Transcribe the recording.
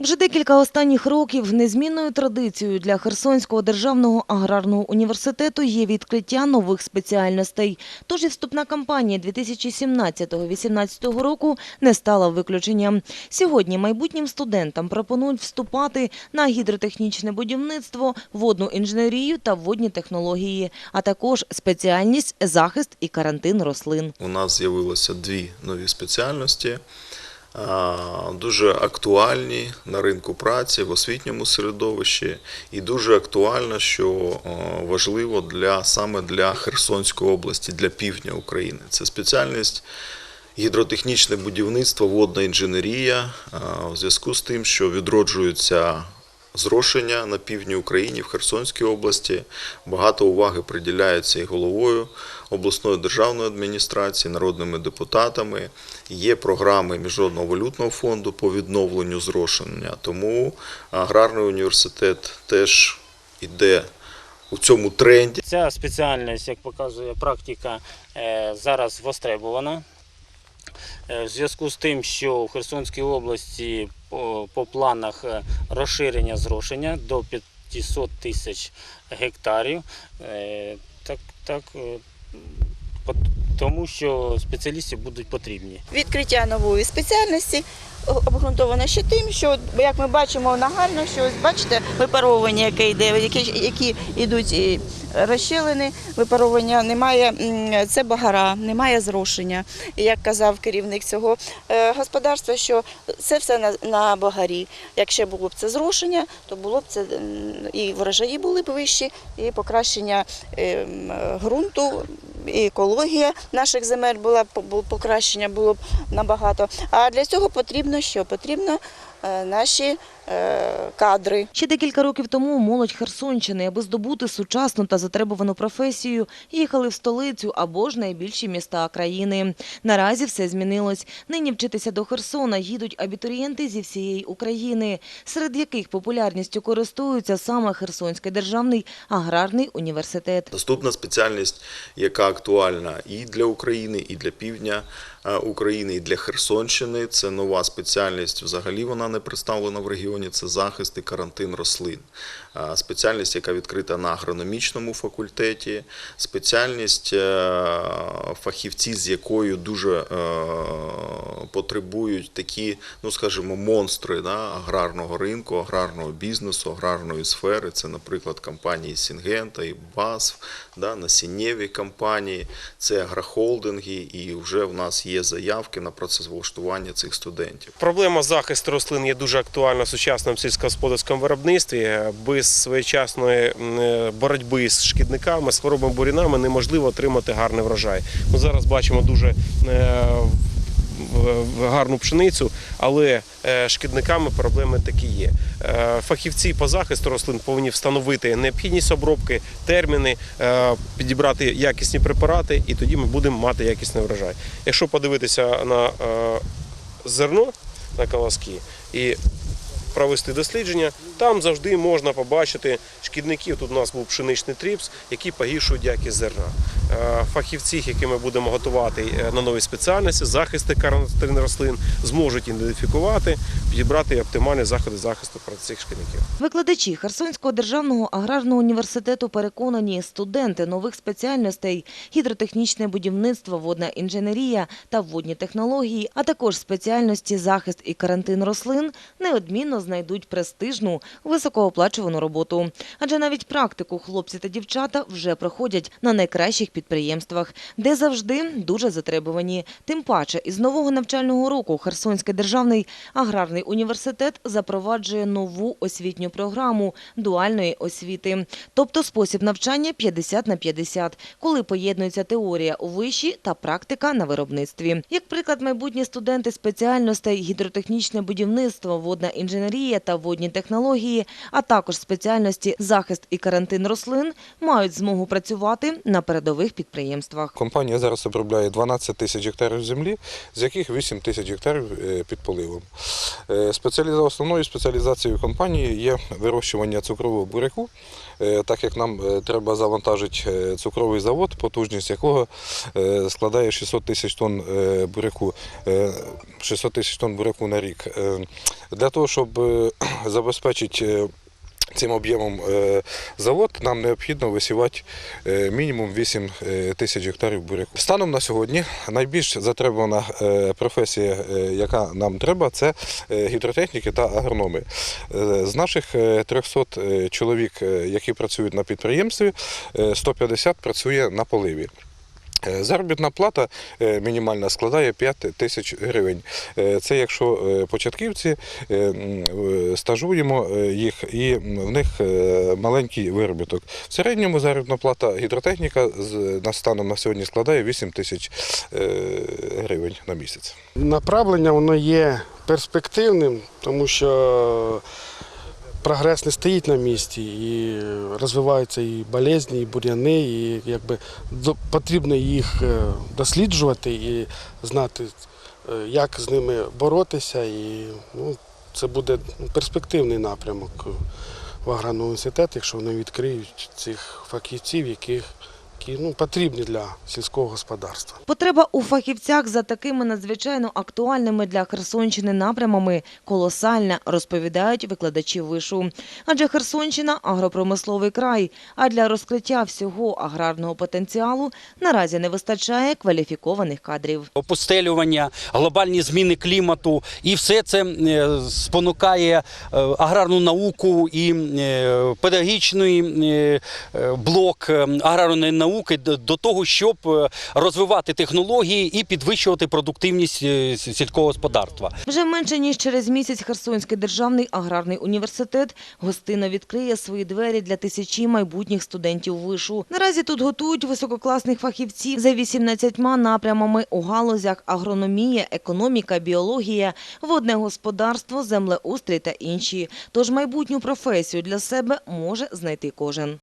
Вже декілька останніх років незмінною традицією для Херсонського державного аграрного університету є відкриття нових спеціальностей. Тож і вступна кампанія 2017-2018 року не стала виключенням. Сьогодні майбутнім студентам пропонують вступати на гідротехнічне будівництво, водну інженерію та водні технології, а також спеціальність захист і карантин рослин. У нас з'явилося дві нові спеціальності, дуже актуальні на ринку праці в освітньому середовищі, і дуже актуально, що важливо для саме для Херсонської області, для півдня України. Це спеціальність. Гідротехнічне будівництво, водна інженерія в зв'язку з тим, що відроджуються зрошення на півдні України в Херсонській області. Багато уваги приділяється і головою обласної державної адміністрації, народними депутатами. Є програми Міжнародного валютного фонду по відновленню зрошення. Тому аграрний університет теж іде у цьому тренді. Ця спеціальність, як показує практика, е, зараз востребована. Е, В зв'язку з тим, що в Херсонській області по, планах е, розширення зрошення до 500 тисяч гектарів, е, так, так, тому що спеціалістів будуть потрібні. відкриття нової спеціальності обґрунтовано ще тим, що як ми бачимо нагально, що ось бачите, випаровування, яке йде, які, які йдуть розщелини, випаровування немає, це багара, немає зрошення. Як казав керівник цього е, господарства, що це все на, на багарі. Якщо було б це зрошення, то було б це і врожаї були б вищі, і покращення е, ґрунту, і екологія наших земель була б покращення було б набагато. А для цього потрібно що? Потрібно наші е, кадри. Ще декілька років тому молодь Херсонщини, аби здобути сучасну та затребувану професію, їхали в столицю або ж найбільші міста країни. Наразі все змінилось. Нині вчитися до Херсона їдуть абітурієнти зі всієї України, серед яких популярністю користуються саме Херсонський державний аграрний університет. Наступна спеціальність, яка актуальна і для України, і для півдня е, України, і для Херсонщини. Це нова спеціальність. Взагалі вона не представлена в регіоні. Це захист і карантин рослин. Е, Спеціальність, яка відкрита на агрономічному факультеті. Спеціальність, е, фахівці, з якою дуже е, потребують такі, ну скажімо, монстри да, аграрного ринку, аграрного бізнесу, аграрної сфери. Це, наприклад, компанії Сінгента і БАСФ, да, насіннєві компанії, це агрохолдинги, і вже в нас є заявки на працевлаштування цих студентів. Проблема захисту рослин є дуже актуальна в сучасному сільськогосподарському виробництві. Без своєчасної е, боротьби з шкідниками, з хворобами бурінами неможливо отримати гарний врожай. Ми зараз бачимо дуже е, гарну пшеницю, але е, шкідниками проблеми такі є. Е, Фахівці по захисту рослин повинні встановити необхідність обробки, терміни, е, підібрати якісні препарати, і тоді ми будемо мати якісний врожай. Якщо подивитися на зерно на колоски і провести дослідження, там завжди можна побачити шкідників. Тут у нас був пшеничний тріпс, які погіршують якість зерна. Е, Фахівці, які ми будемо готувати е, на новій спеціальності, захисти карантин рослин, зможуть ідентифікувати, підібрати оптимальні заходи захисту проти цих шкідників. Викладачі Херсонського державного аграрного університету переконані, студенти нових спеціальностей – гідротехнічне будівництво, водна інженерія та водні технології, а також спеціальності захист і карантин рослин неодмінно знайдуть престижну, високооплачувану роботу. Адже навіть практику хлопці та дівчата вже проходять на найкращих підприємствах, де завжди дуже затребувані. Тим паче, із нового навчального року Херсонський державний аграрний університет запроваджує нову освітню програму дуальної освіти, тобто спосіб навчання 50 на 50, коли поєднується теорія у виші та практика на виробництві. Як приклад, майбутні студенти спеціальностей гідротехнічне будівництво, водна інженерія та водні технології, а також спеціальності захист і карантин рослин мають змогу працювати на передових підприємствах. Компанія зараз обробляє 12 тисяч гектарів землі, з яких 8 тисяч гектарів е, під поливом. Е, Основною спеціалізацією компанії є вирощування цукрового буряку, е, так як нам треба завантажити цукровий завод, потужність якого складає 600 тисяч тонн буряку, е, 600 тисяч тонн буряку на рік. Для того, щоб е, забезпечити е, цим об'ємом е, завод, нам необхідно висівати мінімум 8 е, тисяч гектарів буряку. Станом на сьогодні найбільш затребувана професія, яка нам треба, це гідротехніки та агрономи. З наших е, 300 е, чоловік, які працюють на підприємстві, е, 150 працює на поливі. Е, Заробітна плата е, мінімальна складає 5 тисяч гривень. Е, Це якщо початківці стажуємо їх, і в них маленький виробіток. В середньому заробітна плата гідротехніка на станом на сьогодні складає 8 тисяч гривень на місяць. Направлення воно є перспективним, тому що прогрес не стоїть на місці і розвиваються і болезні, і бур'яни, і якби потрібно їх е, досліджувати і знати, е, як з ними боротися. І ну, це буде перспективний напрямок в аграрному університеті, якщо вони відкриють цих фахівців, яких які ну, потрібні для сільського господарства. Потреба у фахівцях за такими надзвичайно актуальними для Херсонщини напрямами колосальна, розповідають викладачі вишу. Адже Херсонщина – агропромисловий край, а для розкриття всього аграрного потенціалу наразі не вистачає кваліфікованих кадрів. опустелювання, глобальні зміни клімату, і все це е, спонукає е, аграрну науку і е, педагогічний блок аграрної науки до до того, щоб е, розвивати технології і підвищувати продуктивність е, сільського господарства. Вже менше ніж через місяць Херсонський державний аграрний університет гостинно відкриє свої двері для тисячі майбутніх студентів вишу. Наразі тут готують висококласних фахівців за 18 напрямами у галузях агрономія, економіка, біологія, водне господарство, землеустрій та інші. Тож майбутню професію для себе може знайти кожен.